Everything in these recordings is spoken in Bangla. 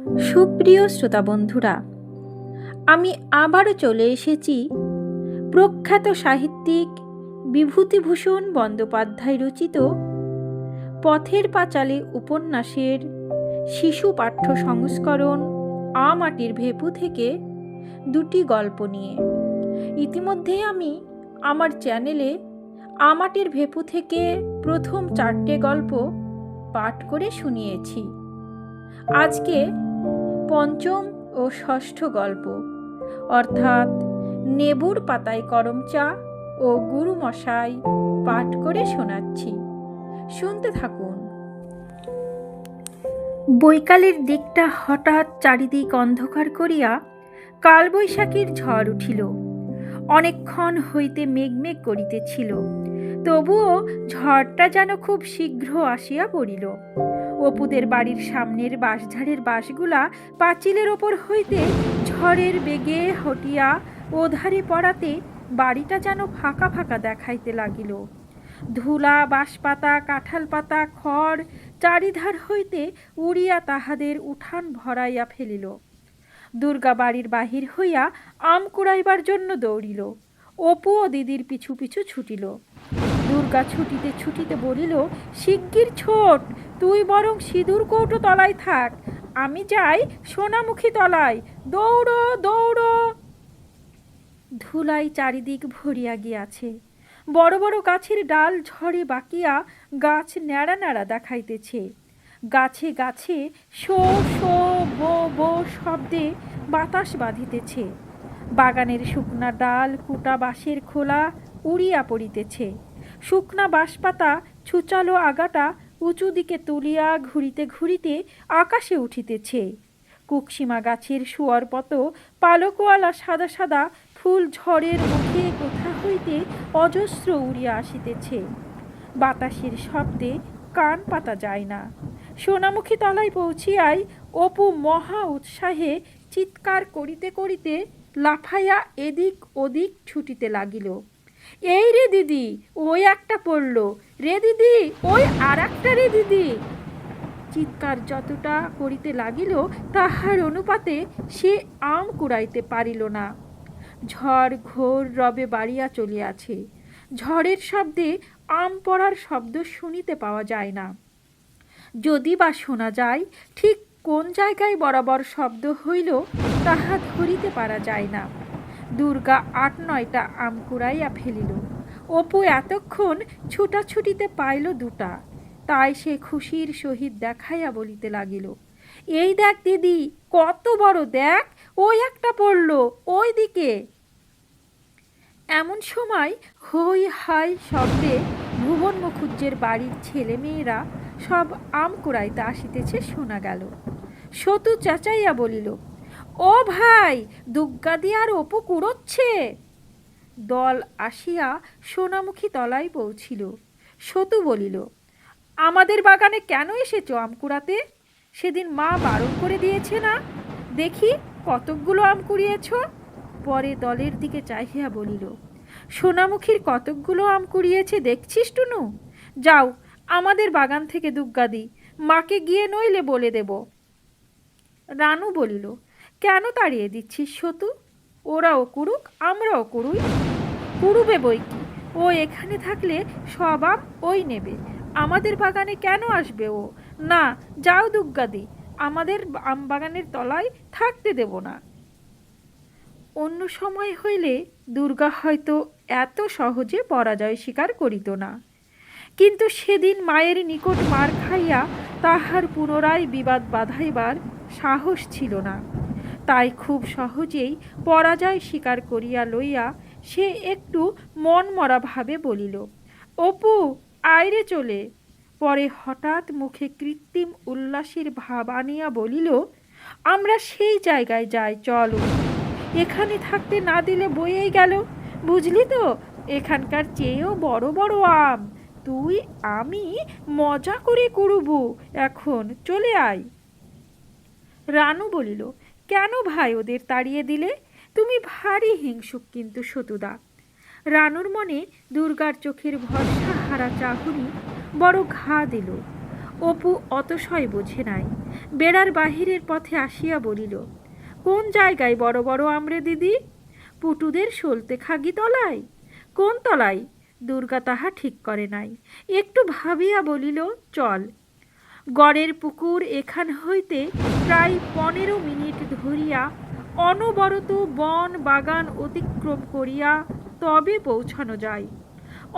সুপ্রিয় শ্রোতা বন্ধুরা, আমি আবারও চলে এসেছি প্রখ্যাত সাহিত্যিক বিভূতিভূষণ বন্দ্যোপাধ্যায় রচিত পথের পাঁচালে উপন্যাসের শিশু পাঠ্য সংস্করণ আ মাটির ভেপু থেকে দুটি গল্প নিয়ে। ইতিমধ্যে আমি আমার চ্যানেলে আমাটির ভেপু থেকে প্রথম চারটে গল্প পাঠ করে শুনিয়েছি। আজকে পঞ্চম ও ষষ্ঠ গল্প। অর্থাৎ নেবুর পাতায় করম চা ও গুরু মশাই পাঠ করে শোনাচ্ছি। শুনতে থাকুন। বৈকালের দিকটা হঠাৎ চারিদিক অন্ধকার করিয়া কালবৈশাখীর ঝড় উঠিল। অনেকক্ষণ হইতে মেঘমেঘ করিতেছিল। তবুও ঝড়টা যেন খুব শীঘ্র আসিয়া পড়িল। অপুদের বাড়ির সামনের বাঁশঝাড়ের বাঁশগুলা পাঁচিলের ওপর হইতে ঝড়ের বেগে হটিয়া ওধারে পড়াতে বাড়িটা যেন ফাঁকা ফাঁকা দেখাইতে লাগিল। ধুলা, বাঁশপাতা কাঁঠাল পাতা খড় চারিধার হইতে উড়িয়া তাহাদের উঠান ভরাইয়া ফেলিল। দুর্গা বাড়ির বাহির হইয়া আম কুড়াইবার জন্য দৌড়িল। অপু ও দিদির পিছু পিছু ছুটিল। দুর্গা ছুটিতে ছুটিতে বলিল, শিগগির ছোট, তুই বরং সিঁদুর কৌটো তলায় থাক। আমি যাই সোনামুখী তলায়। দৌড়ো দৌড়ো। ধুলাই চারিদিক ভরিয়া গিয়াছে। বড় বড় গাছের ডাল ঝড়ে বাকিয়া গাছ ন্যাড়া ন্যাড়া দেখাইতেছে। গাছে গাছে শো শো বো বো শব্দে বাতাস বাঁধিতেছে। বাগানের শুকনা ডাল কুটা বাঁশের খোলা উড়িয়া পড়িতেছে। শুকনা বাঁশপাতা ছুচালো আগাটা উঁচু দিকে তুলিয়া ঘুরিতে ঘুরিতে আকাশে উঠিতেছে। কুকসীমা গাছের শুয়ার পত পালকওয়ালা সাদা সাদা ফুল ঝড়ের মুখে কোথা হইতে অজস্র উড়িয়া আসিতেছে। বাতাসের শব্দে কান পাতা যায় না। সোনামুখী তলায় পৌঁছিয়াই অপু মহা উৎসাহে চিৎকার করিতে করিতে লাফাইয়া এদিক ওদিক ছুটিতে লাগিল। এই রে দিদি, ওই একটা পড়ল। রে দিদি, ওই আর একটা রে দিদি। চিৎকার যতটা করিতে লাগিল, তাহার অনুপাতে সে আম কুড়াইতে পারিল না। ঝড় ঘোর রবে বাড়িয়া চলিয়াছে। ঝড়ের শব্দে আম পড়ার শব্দ শুনিতে পাওয়া যায় না। যদি বা শোনা যায়, ঠিক কোন জায়গায় বরাবর শব্দ হইল, তাহা ধরিতে পারা যায় না। দুর্গা আট নয়টা আম কুড়াইয়া ফেলিল। অপু এতক্ষণ ছুটাছুটিতে পাইল দুটা। তাই সে খুশির সহিত দেখাইয়া বলিতে লাগিল, এই দেখ দিদি, কত বড় দেখ, ওই একটা পড়ল ওই দিকে এমন সময় হই হাই শব্দে ভুবন মুখুজ্জের বাড়ির ছেলে মেয়েরা সব আম কুড়াইতে আসিতেছে শোনা গেল। সতু চেঁচাইয়া বলিল ও ভাই দুগ্গাদি আর অপু কুড়োচ্ছে। দল আসিয়া সোনামুখী তলায় পৌঁছিল। সতু বলিল, আমাদের বাগানে কেন এসেছ আম কুড়াতে? সেদিন মা বারণ করে দিয়েছে না? দেখি কতকগুলো আম কুড়িয়েছ? পরে দলের দিকে চাহিয়া বলিল, সোনামুখীর কতকগুলো আম কুড়িয়েছে দেখছিস টুনু? যাও, আমাদের বাগান থেকে দুগ্গাদি মাকে গিয়ে নইলে বলে দেব। রানু বলিল কেন তাড়িয়ে দিচ্ছিস সতু? ওরাও কুড়ুক আমরাও কুড়ুই কুড়ুবে বই কি? ও এখানে থাকলে সব আম ওই নেবে। আমাদের বাগানে কেন আসবে ও? না, যাও দুগ্গাদি আমাদের আম বাগানের তলায় থাকতে দেব না। অন্য সময় হইলে দুর্গা হয়তো এত সহজে পরাজয় স্বীকার করিত না। কিন্তু সেদিন মায়ের নিকট মার খাইয়া তাহার পুনরায় বিবাদ বাধাইবার সাহস ছিল না। তাই খুব সহজেই পরাজয় স্বীকার করিয়া লইয়া সে একটু মন মরা ভাবে বলিল, অপু আয়রে চলে। পরে হঠাৎ মুখে কৃত্রিম উল্লাসের ভাব আনিয়া বলিল, আমরা সেই জায়গায় যাই, চলো। এখানে থাকতে না দিলে বইয়েই গেল। বুঝলি তো, এখানকার চেয়েও বড় বড় আম। তুই, আমি মজা করে করব এখন চলে আয়। রানু বলিল কেন ভাই ওদের তাড়িয়ে দিলে? তুমি ভারী হিংসুক কিন্তু সতুদা। রানুর মনে দুর্গার চোখের ভরসা হারা চাহুনি বড় ঘা দিল। অপু অতশয় বোঝে নাই, বেড়ার বাহিরের পথে আসিয়া বলিল, কোন জায়গায় বড় বড় আমরে দিদি? পুটুদের সলতে খাগি তলায়? কোন তলায়? দুর্গা তাহা ঠিক করে নাই। একটু ভাবিয়া বলিল, চল গড়ের পুকুর এখান হইতে প্রায় পনেরো মিনিট ধরিয়া অনবরত বন বাগান অতিক্রম করিয়া তবে পৌঁছানো যায়।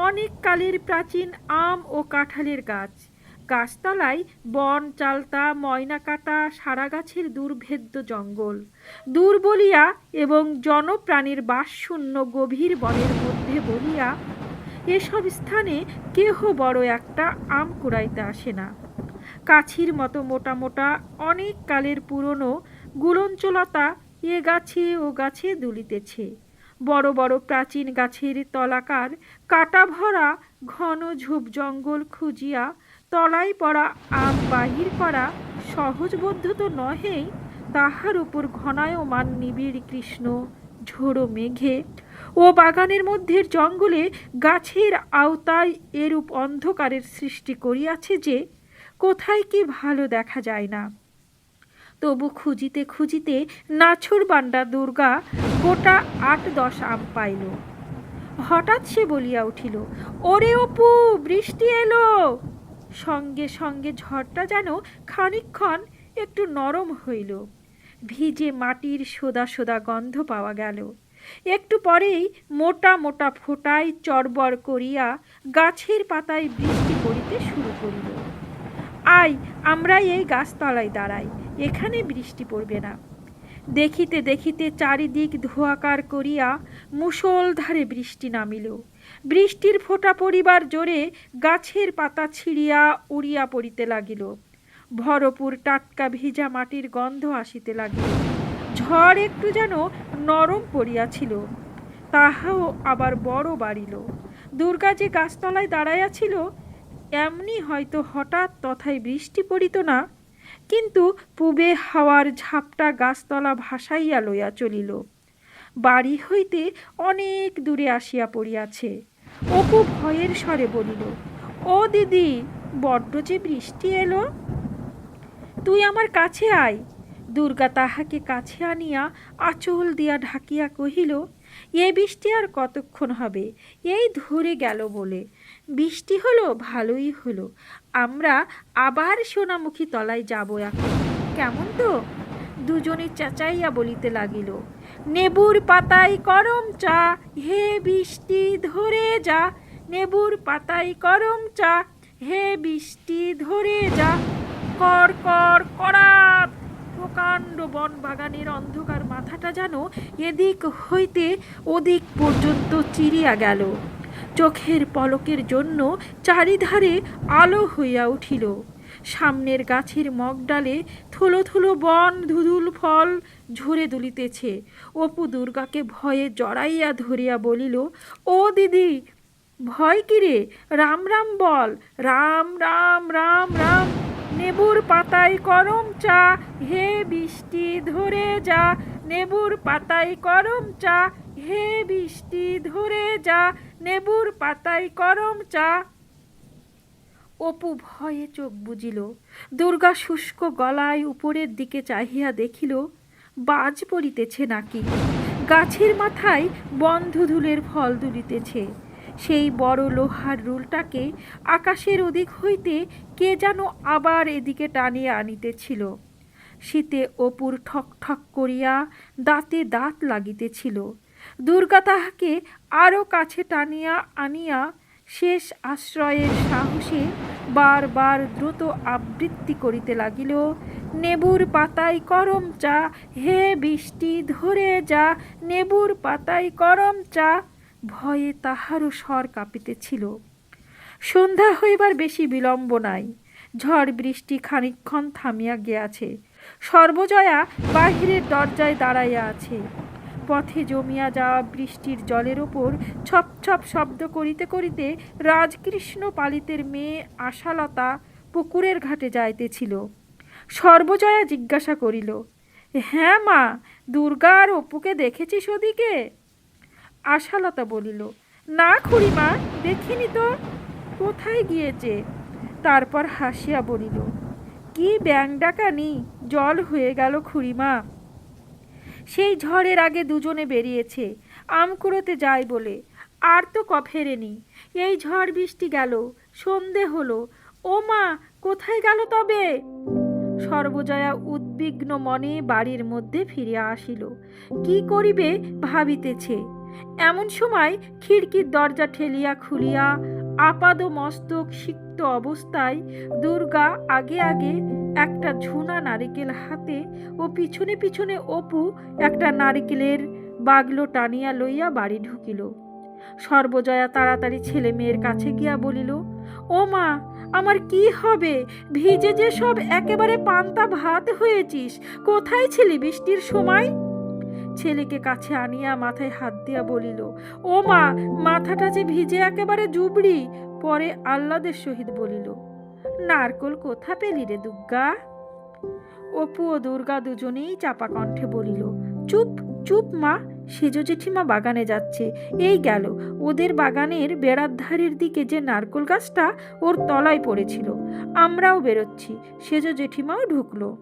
অনেক কালের প্রাচীন আম ও কাঁঠালের গাছ। গাছতলায় বন, চালতা ময়না কাটা সারা গাছের দুর্ভেদ্য জঙ্গল। দূর বলিয়া এবং জনপ্রাণীর বাসশূন্য গভীর বনের মধ্যে বলিয়া এসব স্থানে কেহ বড় একটা আম কুড়াইতে আসে না। কাছির মতো মোটা মোটা, অনেক কালের পুরনো গুলঞ্চলতা এ গাছে ও গাছে দুলিতেছে। বড় বড় প্রাচীন গাছের তলাকার কাটা ভরা ঘন ঝোপ জঙ্গল খুঁজিয়া তলায় পড়া আম বাহির করা সহজবোধ্য তো নহেই তাহার উপর ঘনায়মান নিবিড় কৃষ্ণ, ঝোড়ো মেঘে। ও বাগানের মধ্যে জঙ্গলে গাছের আওতায় এরূপ অন্ধকারের সৃষ্টি করিয়াছে যে কোথায় কি ভালো দেখা যায় না। তবু খুঁজিতে খুঁজিতে নাছুর বান্ডা দুর্গা গোটা আট দশ আম পাইল। হঠাৎ সে বলিয়া উঠিল, ওরে অপু, বৃষ্টি এলো। সঙ্গে সঙ্গে ঝড়টা যেন খানিকক্ষণ একটু নরম হইল। ভিজে মাটির সোদা সোদা গন্ধ পাওয়া গেল। একটু পরেই মোটা মোটা ফোঁটায় চড়বড় করিয়া গাছের পাতায় বৃষ্টি পড়িতে শুরু করিল। আয় আমরা এই গাছতলায় দাঁড়াই, এখানে বৃষ্টি পড়বে না। দেখিতে দেখিতে চারিদিক ধোয়াকার করিয়া মুষলধারে বৃষ্টি নামিল। বৃষ্টির ফোঁটা পড়িবার জোরে গাছের পাতা ছিঁড়িয়া উড়িয়া পড়িতে লাগিল। ভরপুর টাটকা ভিজা মাটির গন্ধ আসিতে লাগিল। ঝড় একটু যেন নরম পড়িয়াছিল, তাহাও আবার বড় বাড়িল। দুর্গা যে গাছতলায় দাঁড়াইয়াছিল এমনি হয়তো হঠাৎ তথায় বৃষ্টি পড়িত না, কিন্তু পূবে হাওয়ার ঝাপটা গাছতলা ভাসাইয়া লইয়া চলিল। বাড়ি হইতে অনেক দূরে আসিয়া পড়িয়াছে। অপু ভয়ের স্বরে বলিল, ও দিদি, বড্ড যে বৃষ্টি এলো। তুই আমার কাছে আয়। দুর্গা তাহাকে কাছে আনিয়া আঁচল দিয়া ঢাকিয়া কহিল, এ বৃষ্টি আর কতক্ষণ হবে? এই ধরে গেল বলে। বৃষ্টি হলো, ভালোই হলো। আমরা আবার সোনামুখী তলায় যাব এখন। কেমন তো? দুজনে চেঁচাইয়া বলিতে লাগিল, নেবুর পাতায় করম চা, হে বৃষ্টি ধরে যা। নেবুর পাতায় করম চা, হে বৃষ্টি ধরে যা। কর কর, করাত! প্রকাণ্ড বন বাগানের অন্ধকার মাথাটা যেন এদিক হইতে ওদিক পর্যন্ত চিরিয়া গেল। চোখের পলকের জন্য চারিধারে আলো হইয়া উঠিল। সামনের গাছের মগডালে থুলো থুলো বন ধুধুল ফল ঝরে দুলিতেছে। অপু দুর্গাকে ভয়ে জড়াইয়া ধরিয়া বলিল, ও দিদি, ভয় কিরে রাম রাম বল। রাম রাম রাম রাম। নেবুর পাতায় করম চা। হে বৃষ্টি, ধরে যা। নেবুর পাতায় করম চা। হে বৃষ্টি, ধরে যা। নেবুর পাতায় করম চা। অপু ভয়ে চোখ বুজিল। দুর্গা শুষ্ক গলায় উপরের দিকে চাহিয়া দেখিল, বাজ পড়িতেছে নাকি? গাছের মাথায় বন্ধধুলের ফল দুলিতেছে। সেই বড় লোহার রুলটাকে আকাশের ওদিক হইতে কে যেন আবার এদিকে টানিয়া আনিতেছিল। শীতে অপুর ঠক ঠক করিয়া দাঁতে দাঁত লাগিতেছিল। দুর্গা তাহাকে আরও কাছে টানিয়া আনিয়া শেষ আশ্রয়ের সাহসে বারবার দ্রুত আবৃত্তি করিতে লাগিল। নেবুর পাতায় করম চা, হে বৃষ্টি ধরে যা, নেবুর পাতায় করম চা। ভয়ে তাহারও স্বর কাঁপিতেছিল। সন্ধ্যা হইবার বেশি বিলম্ব নাই। ঝড় বৃষ্টি খানিকক্ষণ থামিয়া গিয়াছে। সর্বজয়া বাহিরের দরজায় দাঁড়াইয়া আছে। পথে জমিয়া যাওয়া বৃষ্টির জলের ওপর ছপ ছপ শব্দ করিতে করিতে রাজকৃষ্ণ পালিতের মেয়ে আশালতা পুকুরের ঘাটে যাইতেছিল। সর্বজয়া জিজ্ঞাসা করিল হ্যাঁ মা দুর্গা আর অপুকে দেখেছিস ওদিকে? আশালতা বলিল, না খুড়িমা, দেখিনি তো। কোথায় গিয়েছে? তারপর হাসিয়া বলিল, কি ব্যাং ডাকানি, জল হয়ে গেল খুড়িমা। সেই ঝড়ের আগে দুজনে বেরিয়েছে। আম কুড়োতে যায় বলে। আর তো ক ফেরেনি এই ঝড় বৃষ্টি গেল, সন্ধে হলো। ও মা, কোথায় গেল তবে? সর্বজয়া উদ্বিগ্ন মনে বাড়ির মধ্যে ফিরিয়া আসিল। কি করিবে ভাবিতেছে। এমন সময় খিড়কির দরজা ঠেলিয়া খুলিয়া আপাদ মস্তক সিক্ত অবস্থায় দুর্গা আগে আগে একটা ঝুনা নারিকেল হাতে ও পিছনে পিছনে অপু একটা নারিকেলের বাগলো টানিয়া লইয়া বাড়ি ঢুকিল। সর্বজয়া তাড়াতাড়ি ছেলে মেয়ের কাছে গিয়া বলিল, ও মা, আমার কি হবে? ভিজে যে সব একেবারে পান্তা ভাত হয়েছিস, কোথায় ছিলি বৃষ্টির সময়? ছেলেকে কাছে আনিয়া মাথায় হাত দিয়া বলিল, ও মা, মাথাটা যে ভিজে একেবারে জুবড়ি, পরে আহ্লাদের সহিত বলিল নারকল কোথা পেলি রে দুর্গা অপু ও দুর্গা দুজনেই চাপা কণ্ঠে বলিল, চুপ চুপ মা, সেজ জেঠিমা বাগানে যাচ্ছে। এই গেল। ওদের বাগানের বেড়ার ধারের দিকে যে নারকল গাছটা, ওর তলায় পড়েছিল। আমরাও বেরোচ্ছি। সেজ জেঠিমাও ঢুকলো।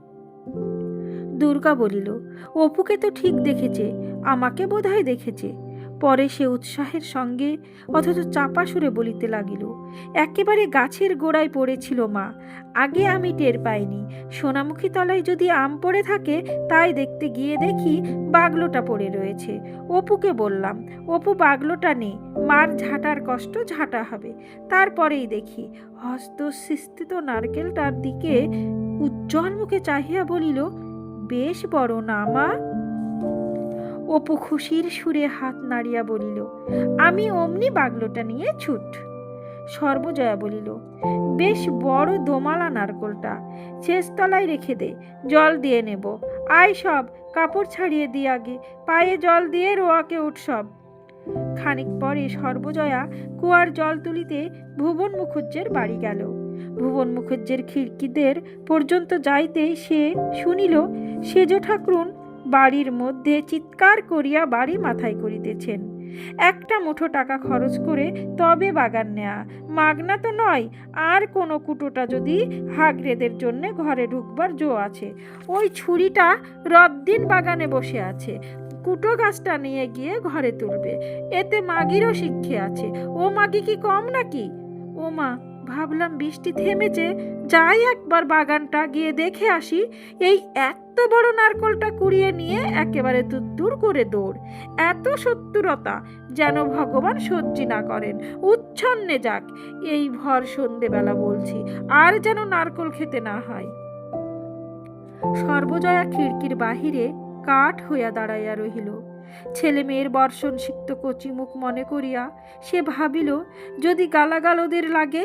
দুর্গা বলিল, অপুকে তো ঠিক দেখেছে। আমাকে বোধহয় দেখেছে। পরে সে উৎসাহের সঙ্গে অথচ চাপা সুরে বলিতে লাগিল, একেবারে গাছের গোড়ায় পড়েছিল মা, আগে আমি টের পাইনি। সোনামুখী তলায় যদি আম পড়ে থাকে, তাই দেখতে গিয়ে দেখি বাগলোটা পড়ে রয়েছে। অপুকে বললাম, অপু, বাগলোটা নে, মার ঝাঁটার কষ্ট ঝাঁটা হবে। তারপরেই দেখি হস্তস্থিত নারকেলটার দিকে উজ্জ্বল মুখে চাহিয়া বলিল, বেশ বড় না মা? অপু খুশির সুরে হাত নাড়িয়া বলিল, আমি অমনি বাগলোটা নিয়ে ছুট। সর্বজয়া বলিল, বেশ বড় দোমালা নারকোলটা শেষতলায় রেখে দে, জল দিয়ে নেব। আয় সব, কাপড় ছাড়িয়ে দিয়ে আগে, পায়ে জল দিয়ে রোয়াকে উৎসব খানিক পরে সর্বজয়া কুয়ার জল তুলিতে ভুবন মুখুজ্জের বাড়ি গেল। ভুবন মুখুজ্জের খিড়কিদের পর্যন্ত যাইতেই সে শুনিল, সেজ ঠাকুরুন বাড়ির মধ্যে চিৎকার করিয়া বাড়ি মাথায় করিতেছেন। একটা মুঠো টাকা খরচ করে তবে বাগান নেয়া, মাগনা তো নয়, আর কোনো কুটোটা যদি হাগরেদের জন্য ঘরে ঢুকবার জো আছে। ওই ছুরিটা রদ্দিন বাগানে বসে আছে, কুটো গাছটা নিয়ে গিয়ে ঘরে তুলবে। এতে মাগিরও শিক্ষে আছে। ও মাগি কি কম নাকি? ও মা ভাবলাম বৃষ্টি থেমেছে, যাই একবার বাগানটা গিয়ে দেখে আসি, এই এত বড় নারকলটা কুড়িয়ে নিয়ে একেবারে দূর করে দৌড়। এত সত্যুরতা যেন ভগবান সহ্যি না করেন। উচ্ছন্নে যাক, এই ভর সন্ধেবেলা বলছি, আর যেন নারকল খেতে না হয়। সর্বজয়া খিড়কির বাহিরে কাঠ হইয়া দাঁড়াইয়া রহিল। ছেলে মেয়ের বর্ষণ সিক্ত কচি মুখ মনে করিয়া সে ভাবিল, যদি গালাগাল ওদের লাগে,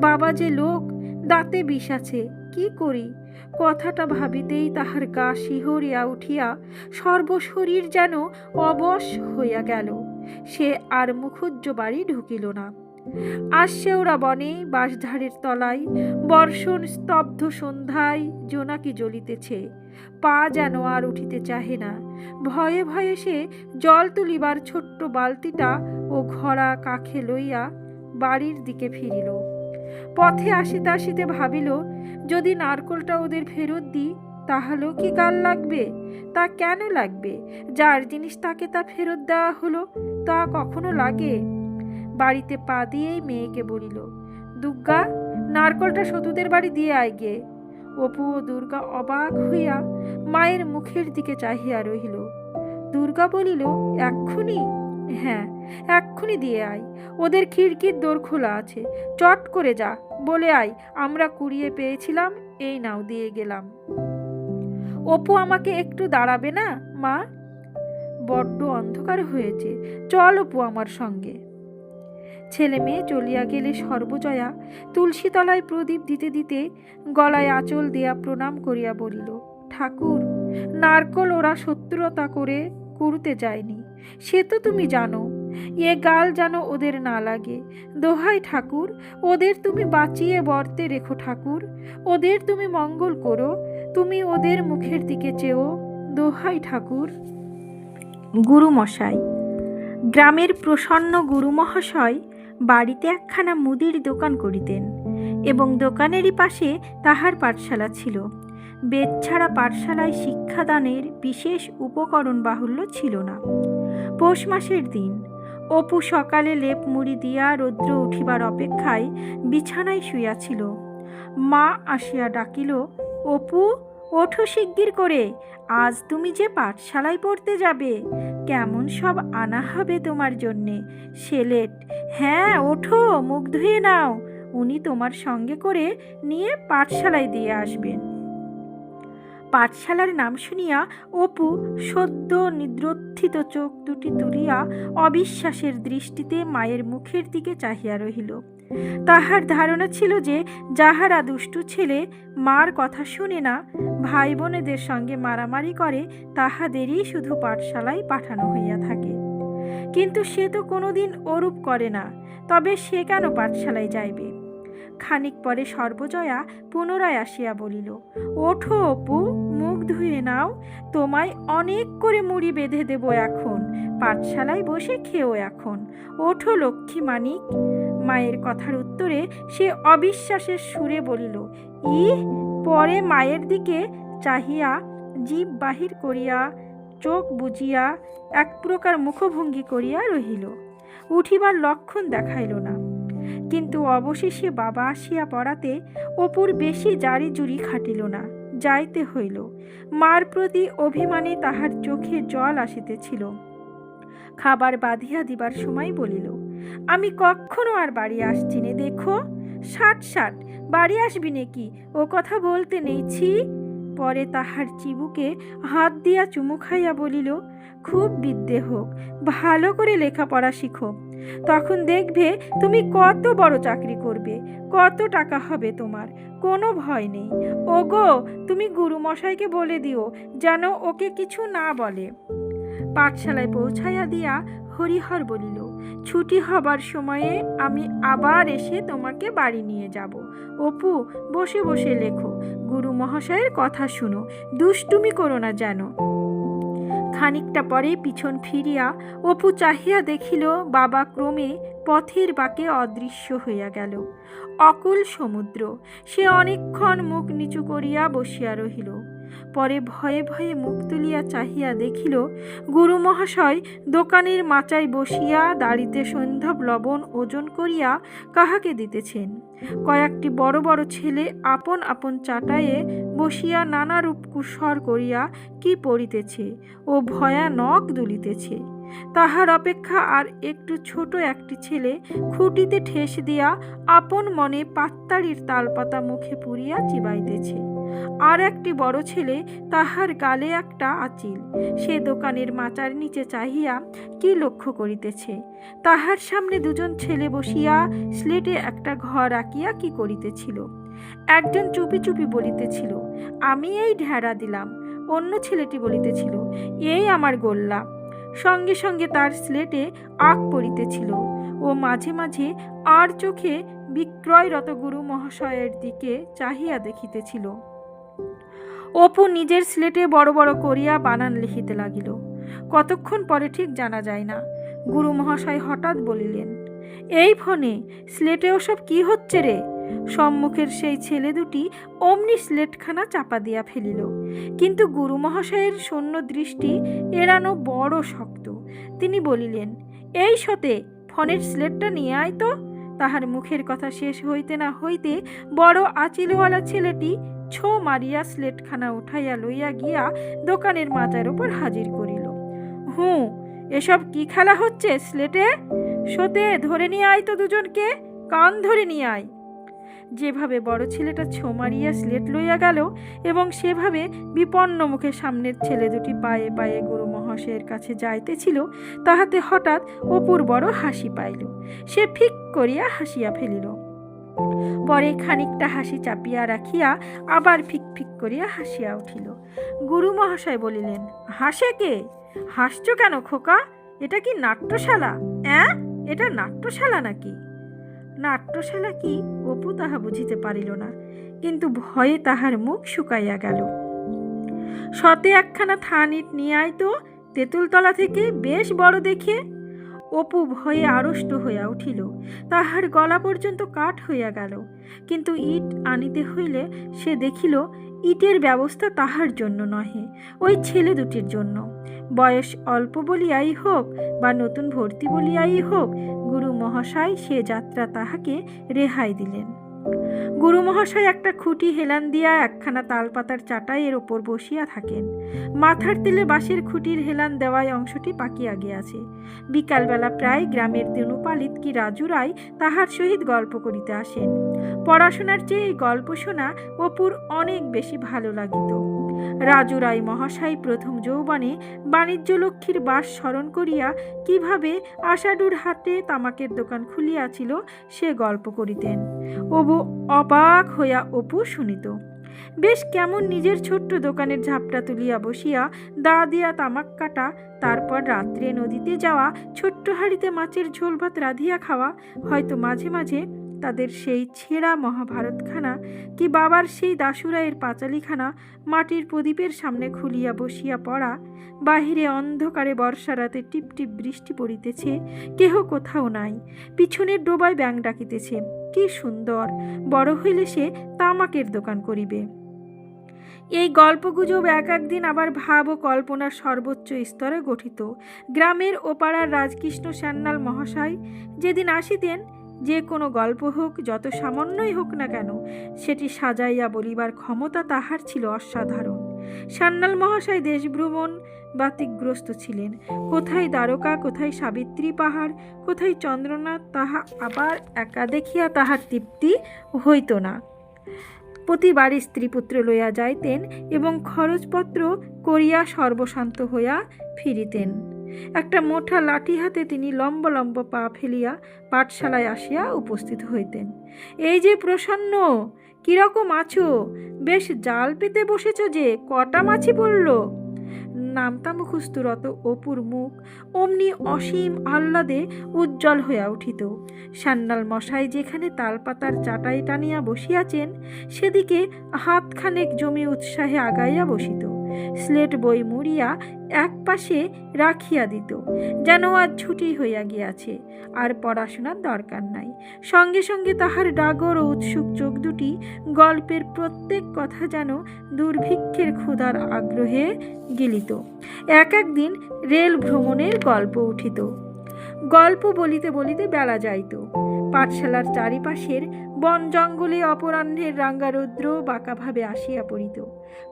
বাবা যে লোক, দাঁতে বিষ আছে কি করি? কথাটা ভাবিতেই তাহার গা শিহরিয়া উঠিয়া সর্বশরীর যেন অবশ হইয়া গেল। সে আর মুখুজ্জ বাড়ি ঢুকিল না। আসছে ওরা বনে বাঁশঝাড়ের তলায় বর্ষণ স্তব্ধ সন্ধ্যায় জোনাকি জ্বলিতেছে। পা যেন আর উঠিতে চাহে না। ভয়ে ভয়ে সে জল তুলিবার ছোট্ট বালতিটা ও ঘড়া কাখে লইয়া বাড়ির দিকে ফিরিল। পথে আসিতে আসিতে ভাবিল, যদি নারকলটা ওদের ফেরত দিই, তাহলেও কি গাল লাগবে? তা কেন লাগবে? যার জিনিস তাকে তা ফেরত দেওয়া হলো, তা কখনো লাগে? বাড়িতে পা দিয়েই মেয়েকে বলিল দুর্গা নারকলটা সতুদের বাড়ি দিয়ে আয় গে। অপু ও দুর্গা অবাক হইয়া মায়ের মুখের দিকে চাহিয়া রহিল। দুর্গা বলিল, এক্ষুনি? হ্যাঁ এক্ষুনি দিয়ে আয়। ওদের খিড়কির দোর খোলা আছে। চট করে যা। বলে আয়, আমরা কুড়িয়ে পেয়েছিলাম, এই নাও, দিয়ে গেলাম। অপু আমাকে একটু দাঁড়াবে না, মা? বড্ড অন্ধকার হয়েছে। চল অপু আমার সঙ্গে। ছেলে মেয়ে চলিয়া গেলে সর্বজয়া তুলসীতলায় প্রদীপ দিতে দিতে গলায় আঁচল দিয়া প্রণাম করিয়া বলিল, ঠাকুর, নারকল ওরা শত্রুতা করে কুড়তে যায়নি। সে তো তুমি জানো, এ গাল যেন ওদের না লাগে। দোহাই ঠাকুর, ওদের তুমি বাঁচিয়ে বর্তে রেখো ঠাকুর। ওদের তুমি মঙ্গল করো, তুমি ওদের মুখের দিকে চেও দোহাই ঠাকুর। গুরুমশাই, গ্রামের প্রসন্ন গুরুমহাশয় বাড়িতে একখানা মুদির দোকান করিতেন এবং দোকানেরই পাশে তাহার পাঠশালা ছিল। বেদ ছাড়া পাঠশালায় শিক্ষাদানের বিশেষ উপকরণ বাহুল্য ছিল না। পৌষ মাসের দিন। অপু সকালে লেপ মুড়ি দিয়া রৌদ্র উঠিবার অপেক্ষায় বিছানায় শুইয়াছিল। মা আসিয়া ডাকিল, অপু, ওঠো শিগগির করে, আজ তুমি যে পাঠশালায় পড়তে যাবে, কেমন সব আনা হবে তোমার জন্যে। সেলেট হ্যাঁ ওঠো, মুখ ধুয়ে নাও, উনি তোমার সঙ্গে করে নিয়ে পাঠশালায় দিয়ে আসবেন। পাঠশালার নাম শুনিয়া অপু সদ্য নিদ্রোত্থিত চোখ দুটি তুলিয়া অবিশ্বাসের দৃষ্টিতে মায়ের মুখের দিকে চাহিয়া রহিল। তাহার ধারণা ছিল যে যাহারা দুষ্টু ছেলে, মার কথা শুনে না ভাই বোনেদের সঙ্গে মারামারি করে, তাহাদেরই শুধু পাঠশালায় পাঠানো হইয়া থাকে। কিন্তু সে তো কোনোদিন ওরূপ করে না, তবে সে কেন পাঠশালায় যাইবে? খানিক পরে সর্বজয়া পুনরায় আসিয়া বলিল, ওঠো অপু, মুখ ধুয়ে নাও, তোমায় অনেক করে মুড়ি বেঁধে দেব এখন, পাঠশালায় বসে খেও এখন। ওঠো লক্ষ্মী মানিক। মায়ের কথার উত্তরে সে অবিশ্বাসের সুরে বলিল ই পরে মায়ের দিকে চাহিয়া জীব বাহির করিয়া, চোখ বুজিয়া এক প্রকার মুখভঙ্গি করিয়া রহিল। উঠিবার লক্ষণ দেখাইল না। কিন্তু অবশেষে বাবা আসিয়া পড়াতে অপুর বেশি জারি জুরি খাটিল না, যাইতে হইল। মার প্রতি অভিমানে তাহার চোখে জল আসিতেছিল। খাবার বাঁধিয়া দিবার সময় বলিল, আমি কখনো আর বাড়ি আসছি নে, দেখো ষাট ষাট বাড়ি আসবি নাকি? ও কথা বলতে নেইছি পরে তাহার চিবুকে হাত দিয়া চুমু খাইয়া বলিল, খুব বিদ্যে হোক, ভালো করে লেখাপড়া শিখো। তখন দেখবে তুমি কত বড় চাকরি করবে, কত টাকা হবে তোমার, কোনো ভয় নেই। ওগো, তুমি গুরুমশাইকে বলে দিও, যেন ওকে কিছু না বলে। পাঠশালায় পৌঁছাইয়া দিয়া হরিহর বলিল ছুটি হবার সময়ে আমি আবার এসে তোমাকে বাড়ি নিয়ে যাব। অপু, বসে বসে লেখো। গুরু মহাশয়ের কথা শুনো। দুষ্টুমি করো না যেন। খানিকটা পরে পিছন ফিরিয়া অপু চাহিয়া দেখিল, বাবা ক্রমে পথের বাঁকে অদৃশ্য হইয়া গেল। অকুল সমুদ্র। সে অনেকক্ষণ মুখ নিচু করিয়া বসিয়া রহিল। পরে ভয়ে ভয়ে মুখ তুলিয়া চাহিয়া দেখিল গুরু মহাশয় দোকানের মাচায় বসিয়া দাড়িতে সন্ধ্যব লবণ ওজন করিয়া কাহাকে দিতেছেন? কয়েকটি বড় বড় ছেলে আপন আপন চাটায়ে বসিয়া নানারূপ কুস্বর করিয়া কি পড়িতেছে ও ভয়ানক দুলিতেছে। তাহার অপেক্ষা আর একটু ছোট একটি ছেলে খুঁটিতে ঠেস দিয়া আপন মনে পাত্তাড়ির তালপাতা মুখে পুরিয়া চিবাইতেছে। আর একটি বড় ছেলে তাহার গালে একটা আচিল। সে দোকানের মাচার নিচে চাহিয়া কি লক্ষ্য করিতেছে? তাহার সামনে দুজন ছেলে বসিয়া স্লেটে একটা ঘর আঁকিয়া কি করিতেছিল? একজন চুপি চুপি বলিতেছিল, আমি এই ঢেড়া দিলাম। অন্য ছেলেটি বলিতেছিল, এই আমার গোল্লা। সঙ্গে সঙ্গে তার স্লেটে আগ পড়িতেছিল ও মাঝে মাঝে আর চোখে বিক্রয়রত গুরু মহাশয়ের দিকে চাহিয়া দেখিতেছিল। অপু নিজের স্লেটে বড় বড় করিয়া বানান লিখিতে লাগিল। কতক্ষণ পরে ঠিক জানা যায় না। গুরু মহাশয় হঠাৎ বলিলেন, এই ফোনে স্লেটে ওসব কি হচ্ছে রে? সম্মুখের সেই ছেলে দুটি অমনি স্লেটখানা চাপা দিয়া ফেলিল। কিন্তু গুরু মহাশয়ের শূন্য দৃষ্টি এড়ানো বড় শক্ত। তিনি বলিলেন, এই সতে, ফোনের স্লেটটা নিয়ে আয় তো। তাহার মুখের কথা শেষ হইতে না হইতে বড় আচিলওয়ালা ছেলেটি ছো মারিয়া স্লেটখানা উঠাইয়া লইয়া গিয়া দোকানের মাথার উপর হাজির করিল। হুঁ, এসব কি খেলা হচ্ছে স্লেটে? সতে ধরে নিয়ে আয় তো দুজনকে, কান ধরে নিয়ে আয়। যেভাবে বড় ছেলেটা ছো মারিয়া স্লেট লইয়া গেল এবং সেভাবে বিপন্ন মুখে সামনের ছেলে দুটি পায়ে পায়ে গুরু মহাশয়ের কাছে যাইতেছিল, তাহাতে হঠাৎ অপুর বড় হাসি পাইল। সে ফিক করিয়া হাসিয়া ফেলিল। পরে খানিকটা হাসি চাপিয়া রাখিয়া আবার ফিক ফিক করিয়া হাসিয়া উঠিল। গুরু মহাশয় বলিলেন, হাসে কে? হাসছ কেন খোকা? এটা কি নাট্যশালা? অ্যাঁ? এটা নাট্যশালা নাকি? নাট্যশালা কি? অপু তাহা বুঝিতে পারিল না, কিন্তু ভয়ে তাহার মুখ শুকাইয়া গেল। সতে একখানা থান ইট নিয়ে আয় তো তেঁতুলতলা থেকে বেশ বড় দেখে অপু ভয়ে আড়ষ্ট হইয়া উঠিল। তাহার গলা পর্যন্ত কাঠ হইয়া গেল। কিন্তু ইট আনিতে হইলে সে দেখিল, ইটের ব্যবস্থা তাহার জন্য নহে, ওই ছেলে দুটির জন্য। বয়স অল্প বলিয়াই হোক বা নতুন ভর্তি বলিয়াই হোক, গুরু মহাশয় সে যাত্রা তাহাকে রেহাই দিলেন। গুরু মহাশয় একটা খুঁটি হেলান দিয়া একখানা তালপাতার চাটাইয়ের ওপর বসিয়া থাকেন। মাথার তেলে বাঁশের খুঁটির হেলান দেওয়ায় অংশটি পাকিয়া গিয়াছে। বিকালবেলা প্রায় গ্রামের তেনুপালিত কি রাজু রায় তাহার সহিত গল্প করিতে আসেন। পড়াশোনার চেয়ে এই গল্প শোনা অপুর অনেক বেশি ভালো লাগিত। রাজু রায় মহাশয় প্রথম যৌবনে বাণিজ্য লক্ষ্মীর বাস স্মরণ করিয়া কীভাবে আষাঢ়ুর হাটে তামাকের দোকান খুলিয়াছিল সে গল্প করিতেন। অবু অবাক হইয়া অপু শুনিত। বেশ কেমন নিজের ছোট্ট দোকানের ঝাপটা তুলিয়া বসিয়া দা দিয়া তামাক কাটা, তারপর রাত্রে নদীতে যাওয়া, ছোট্ট হাঁড়িতে মাছের ঝোল ভাত রাঁধিয়া খাওয়া, হয়তো মাঝে মাঝে তাদের সেই ছেঁড়া মহাভারতখানা কি বাবার সেই দাসুরায়ের পাঁচালিখানা মাটির প্রদীপের সামনে খুলিয়া বসিয়া পড়া, বাহিরে অন্ধকারে বর্ষা রাতে টিপ টিপ বৃষ্টি পড়িতেছে, কেহ কোথাও নাই, পিছনের ডোবায় ব্যাং ডাকিতেছে, কি সুন্দর, বড় হইলে সে তামাকের দোকান করিবে। এই গল্পগুজব এক একদিন আবার ভাব ও কল্পনার সর্বোচ্চ স্তরে গঠিত। গ্রামের ওপাড়ার রাজকৃষ্ণ সান্যাল মহাশয় যেদিন আসিতেন যে কোনো গল্প হোক, যত সামান্যই হোক না কেন, সেটি সাজাইয়া বলিবার ক্ষমতা তাহার ছিল অসাধারণ। সান্যাল মহাশয় দেশভ্রমণ বাতিগ্রস্ত ছিলেন। কোথায় দ্বারকা, কোথায় সাবিত্রী পাহাড়, কোথায় চন্দ্রনাথ, তাহা আবার একা দেখিয়া তাহার তৃপ্তি হইত না। প্রতিবারই স্ত্রীপুত্র লইয়া যাইতেন এবং খরচপত্র করিয়া সর্বশান্ত হইয়া ফিরিতেন। একটা মোটা লাঠি হাতে তিনি লম্ব লম্ব পা ফেলিয়া পাঠশালায় আসিয়া উপস্থিত হইতেন। এই যে প্রসন্ন, কীরকম আছো? বেশ জাল পেতে বসেছ যে, কটা মাছি পড়ল? নামতা মুখস্থরত অপুর মুখ অমনি অসীম আহ্লাদে উজ্জ্বল হইয়া উঠিত। সান্নাল মশাই যেখানে তালপাতার চাটাই টানিয়া বসিয়াছেন, সেদিকে হাতখানেক জমি উৎসাহে আগাইয়া বসিত। স্লেট বই মুড়িয়া এক পাশে রাখিয়া দিত, যেন আজ ছুটি হইয়া গিয়াছে, আর পড়াশোনার দরকার নাই। সঙ্গে সঙ্গে তাহার ডাগর ও উৎসুক চোখ দুটি গল্পের প্রত্যেক কথা যেন দুর্ভিক্ষের ক্ষুধার আগ্রহে গিলিত। এক একদিন রেল ভ্রমণের গল্প উঠিত। গল্প বলিতে বলিতে বেলা যাইত। পাঠশালার চারিপাশের বন জঙ্গলে অপরাহ্নের রাঙ্গারৌদ্র বাঁকাভাবে আসিয়া পড়িত।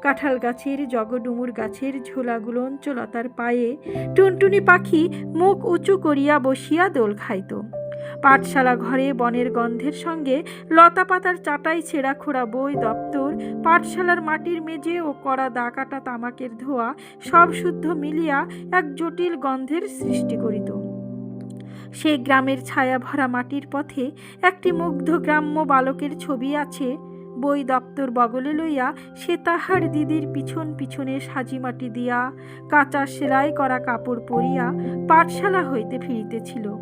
কাঁঠাল গাছের, জগডুমুর গাছের ঝোলাগুলো অঞ্চলতার পায়ে টুনটুনি পাখি মুখ উঁচু করিয়া বসিয়া দোল খাইত। পাঠশালা ঘরে বনের গন্ধের সঙ্গে লতা পাতার চাটাই ছেঁড়া খোড়া বই, দপ্তর, পাঠশালার মাটির মেঝে ও কড়া দা কাটা তামাকের ধোয়া সব শুদ্ধ মিলিয়া এক জটিল গন্ধের সৃষ্টি করিত। সেই গ্রামের ছায়া ভরা মাটির পথে একটি মুগ্ধ গ্রাম্য বালকের ছবি আছে। বই দপ্তর বগলে লইয়া সে তাহার দিদির পিছন পিছনে সাজি মাটি দিয়া, কাঁচা সেলাই করা কাপড় পরিয়া পাঠশালা হইতে ফিরিতেছিল।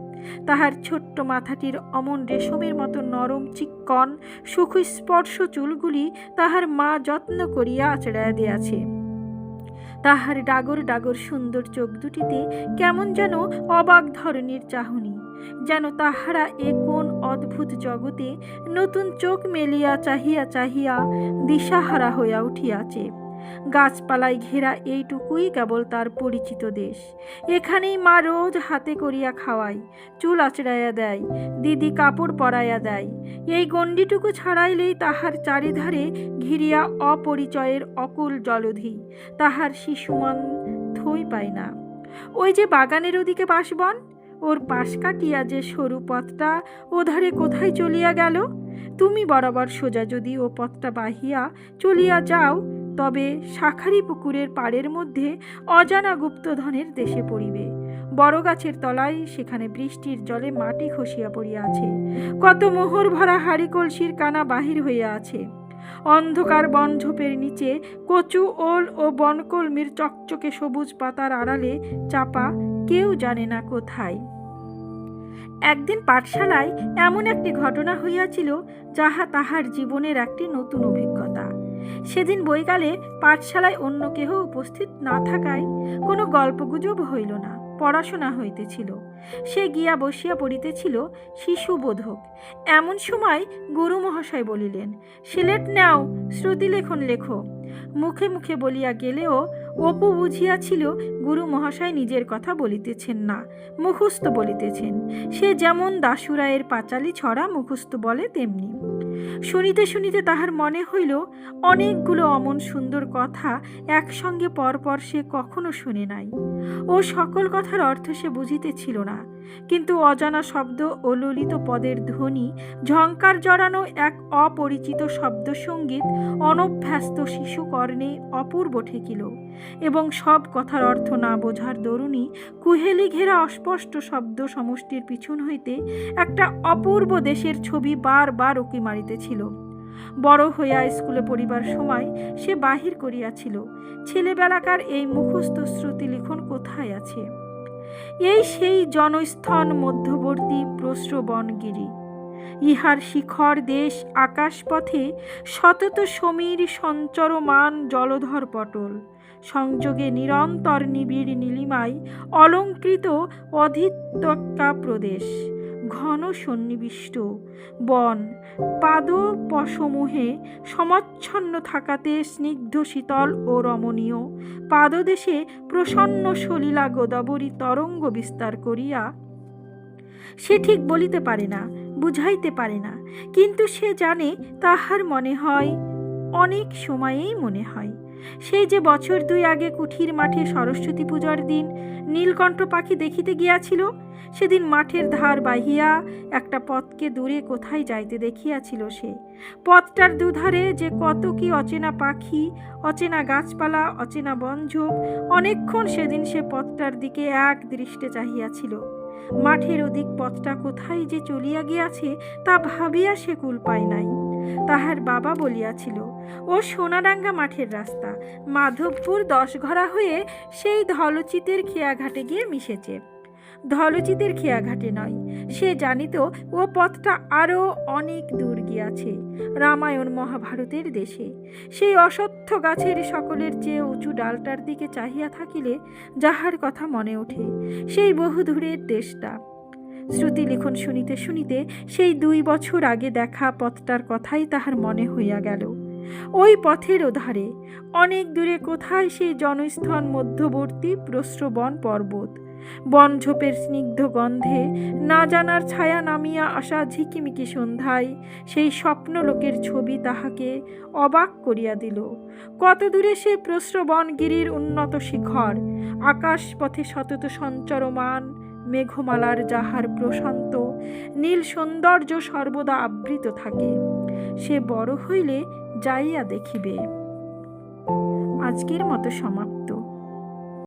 তাহার ছোট্ট মাথাটির অমন রেশমের মতো নরম চিক্কন, সুখস্পর্শ চুলগুলি তাহার মা যত্ন করিয়া আচড়াইয়া দিয়াছে। তাহার ডাগর ডাগর সুন্দর চোখ দুটিতে কেমন যেন অবাক ধরনের চাহনি, যেন তাহারা এ কোন অদ্ভুত জগতে নতুন চোখ মেলিয়া চাহিয়া চাহিয়া দিশাহারা হইয়া উঠিয়াছে। গাছপালায় ঘেরা এইটুকুই কেবল তার পরিচিত দেশ। এখানেই মা রোজ হাতে করিয়া খাওয়ায়, চুল আচড়াইয়া দেয়, দিদি কাপড় পরাইয়া দেয়। এই গণ্ডিটুকু ছাড়াইলেই তাহার চারিধারে ঘিরিয়া অপরিচয়ের অকুল জলধি তাহার শিশুমন থই পায় না। ওই যে বাগানের ওদিকে বাসবন, ওর পাশ কাটিয়া যে সরু পথটা ওধারে কোথায় চলিয়া গেল? তুমি বরাবর সোজা যদি ও পথটা বাহিয়া চলিয়া যাও তবে শাখারি পুকুরের পাড়ের মধ্যে অজানা গুপ্তধনের দেশে পড়িবে। বড় গাছের তলায় সেখানে বৃষ্টির জলে মাটি খসিয়া পড়িয়াছে কত মোহর ভরা হাড়ি কলসির কানা বাহির হইয়া আছে। অন্ধকার বনঝোপের নিচে কচু ওল ও বনকলমির চকচকে সবুজ পাতার আড়ালে চাপা কেউ জানে না কোথায়। একদিন পাঠশালায় এমন একটি ঘটনা হইয়াছিল, যাহা তাহার জীবনের একটি নতুন অভিজ্ঞতা। সেদিন বৈকালে পাঠশালায় অন্য কেহ উপস্থিত না থাকায় কোনো গল্পগুজব হইল না, পড়াশোনা হইতেছিল। সে গিয়া বসিয়া পড়িতেছিল শিশুবোধক এমন সময় গুরু মহাশয় বলিলেন, সিলেট নাও, শ্রুতিলেখন লেখো। মুখে মুখে বলিয়া গেলেও অপু বুঝিয়াছিল, গুরু মহাশয় নিজের কথা বলিতেছেন না, মুখস্থ বলিতেছেন। সে যেমন দাসুরায়ের পাঁচালি ছড়া মুখস্থ বলে, তেমনি। শুনিতে শুনিতে তাহার মনে হইল, অনেকগুলো অমন সুন্দর কথা একসঙ্গে পরপর সে কখনো শুনে নাই। ও সকল কথার অর্থ সে বুঝিতেছিল না। কিন্তু অজানা শব্দ ও ললিত পদের ধ্বনি ঝঙ্কার জড়ানো এক অপরিচিত শব্দ সংগীত অনভ্যস্ত শিশু কর্ণে অপূর্ব ঠেকিল এবং সব কথার অর্থ না বোঝার দরুণী কুহেলি ঘেরা অস্পষ্ট শব্দ সমষ্টির পিছন হইতে একটা অপূর্ব দেশের ছবি বারবার উকি মারিতেছিল। বড় হইয়া স্কুলে পড়িবার সময় সে বাহির করিয়াছিল, ছেলেবেলাকার এই মুখস্থ শ্রুতি লিখন কোথায় আছে? এই সেই জনস্থন মধ্যবর্তী প্রস্রবনগিরি ইহার শিখর দেশ আকাশপথে সতত সমীর সঞ্চরমান জলধর পটল। সংযোগে নিরন্তর নিবিড় নীলিমায় অলঙ্কৃত অধিত্যক্কা প্রদেশ। ঘন সন্নিবিষ্ট। বন পাদপসমূহে সমাচ্ছন্ন থাকাতে স্নিগ্ধ, শীতল ও রমণীয়। পাদদেশে প্রসন্ন সলিলা গোদাবরী তরঙ্গ বিস্তার করিয়া সে ঠিক বলিতে পারে না, বুঝাইতে পারে না। কিন্তু সে জানে তাহার মনে হয়, অনেক সময়েই মনে হয়। সেই যে বছর দুই আগে কুঠির মাঠে সরস্বতী পূজার দিন, নীলকণ্ঠ পাখি দেখিতে গিয়াছিল, সেদিন মাঠের ধার বাহিয়া একটা পথকে দূরে কোথায় যাইতে দেখিয়াছিল সে। পথটার দুধারে যে কত কি অচেনা পাখি, অচেনা গাছপালা, অচেনা বনঝোপ, অনেকক্ষণ সেদিন সে পথটার দিকে এক দৃষ্টে চাহিয়াছিল। মাঠের ওদিক পথটা কোথায় যে চলিয়া গিয়াছে, তা ভাবিয়া সে কুল পায় নাই। তাহার বাবা বলিয়াছিল, ও সোনাডাঙ্গা মাঠের রাস্তা, মাধবপুর দশঘরা হয়ে সেই ধলচিতের খেয়াঘাটে গিয়ে মিশেছে। ধলচিতের খেয়াঘাটে নয়, সে জানিত ও পথটা আরও অনেক দূর গিয়াছে, রামায়ণ মহাভারতের দেশে। সেই অসত্য গাছের সকলের চেয়ে উঁচু ডালটার দিকে চাহিয়া থাকিলে যাহার কথা মনে ওঠে, সেই বহুদূরের দেশটা। শ্রুতি লিখন শুনিতে শুনিতে সেই দুই বছর আগে দেখা পথটার কথাই তাহার মনে হইয়া গেল। ওই পথের ওধারে, অনেক দূরে কোথায় সেই জনস্থন মধ্যবর্তী প্রস্রবন পর্বত। বনঝোপের স্নিগ্ধ গন্ধে না জানার ছায়া নামিয়া আসা ঝিকিমিকি সন্ধ্যায় সেই স্বপ্নলোকের ছবি তাহাকে অবাক করিয়া দিল। কত দূরে সে প্রস্রবনগিরির উন্নত শিখর, আকাশপথে সতত সঞ্চরমান মেঘমালার যাহার প্রশান্ত, নীল সৌন্দর্য সর্বদা আবৃত থাকে। সে বড় হইলে যাইয়া দেখিবে। আজকের মতো সমাপ্ত।